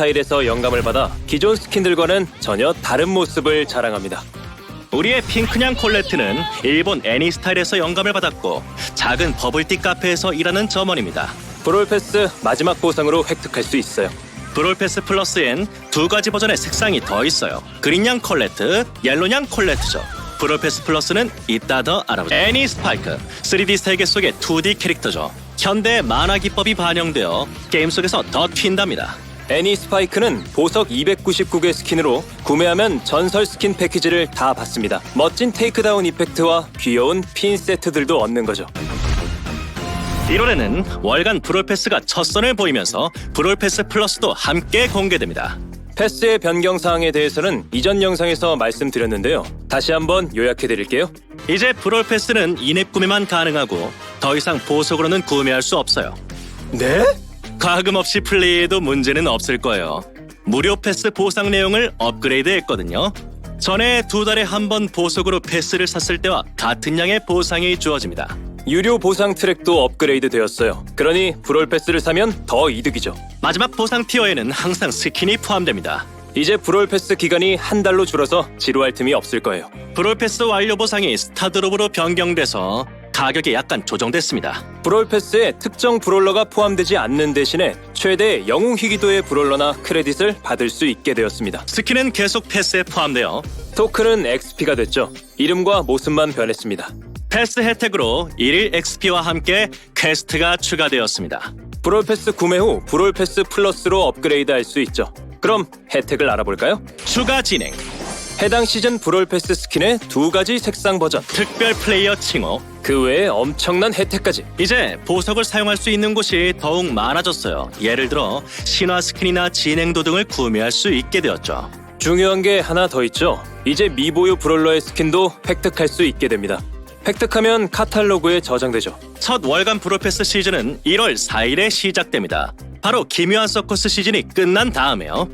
스타일에서 영감을 받아 기존 스킨들과는 전혀 다른 모습을 자랑합니다. 우리의 핑크냥 콜레트는 일본 애니 스타일에서 영감을 받았고 작은 버블티 카페에서 일하는 점원입니다. 브롤패스 마지막 보상으로 획득할 수 있어요. 브롤패스 플러스엔 두 가지 버전의 색상이 더 있어요. 그린양 콜레트, 옐로냥 콜레트죠. 브롤패스 플러스는 이따 더 알아보죠. 애니 스파이크, 3D 세계 속의 2D 캐릭터죠. 현대 만화 기법이 반영되어 게임 속에서 더 튄답니다. 애니 스파이크는 보석 299개 스킨으로 구매하면 전설 스킨 패키지를 다 받습니다. 멋진 테이크다운 이펙트와 귀여운 핀 세트들도 얻는 거죠. 1월에는 월간 브롤패스가 첫 선을 보이면서 브롤패스 플러스도 함께 공개됩니다. 패스의 변경 사항에 대해서는 이전 영상에서 말씀드렸는데요. 다시 한번 요약해 드릴게요. 이제 브롤 패스는 인앱 구매만 가능하고 더 이상 보석으로는 구매할 수 없어요. 네? 과금 없이 플레이해도 문제는 없을 거예요. 무료 패스 보상 내용을 업그레이드 했거든요. 전에 두 달에 한 번 보석으로 패스를 샀을 때와 같은 양의 보상이 주어집니다. 유료 보상 트랙도 업그레이드 되었어요. 그러니 브롤 패스를 사면 더 이득이죠. 마지막 보상 티어에는 항상 스킨이 포함됩니다. 이제 브롤 패스 기간이 한 달로 줄어서 지루할 틈이 없을 거예요. 브롤 패스 완료 보상이 스타드롭으로 변경돼서 가격이 약간 조정됐습니다. 브롤 패스에 특정 브롤러가 포함되지 않는 대신에 최대 영웅 희귀도의 브롤러나 크레딧을 받을 수 있게 되었습니다. 스킨은 계속 패스에 포함되어 토큰은 XP가 됐죠. 이름과 모습만 변했습니다. 패스 혜택으로 1일 XP와 함께 퀘스트가 추가되었습니다. 브롤 패스 구매 후 브롤 패스 플러스로 업그레이드 할 수 있죠. 그럼 혜택을 알아볼까요? 추가 진행, 해당 시즌 브롤 패스 스킨의 두 가지 색상 버전, 특별 플레이어 칭호, 그 외에 엄청난 혜택까지 이제 보석을 사용할 수 있는 곳이 더욱 많아졌어요. 예를 들어 신화 스킨이나 진행도 등을 구매할 수 있게 되었죠. 중요한 게 하나 더 있죠. 이제 미보유 브롤러의 스킨도 획득할 수 있게 됩니다. 획득하면 카탈로그에 저장되죠. 첫 월간 브로패스 시즌은 1월 4일에 시작됩니다. 바로 기묘한 서커스 시즌이 끝난 다음에요.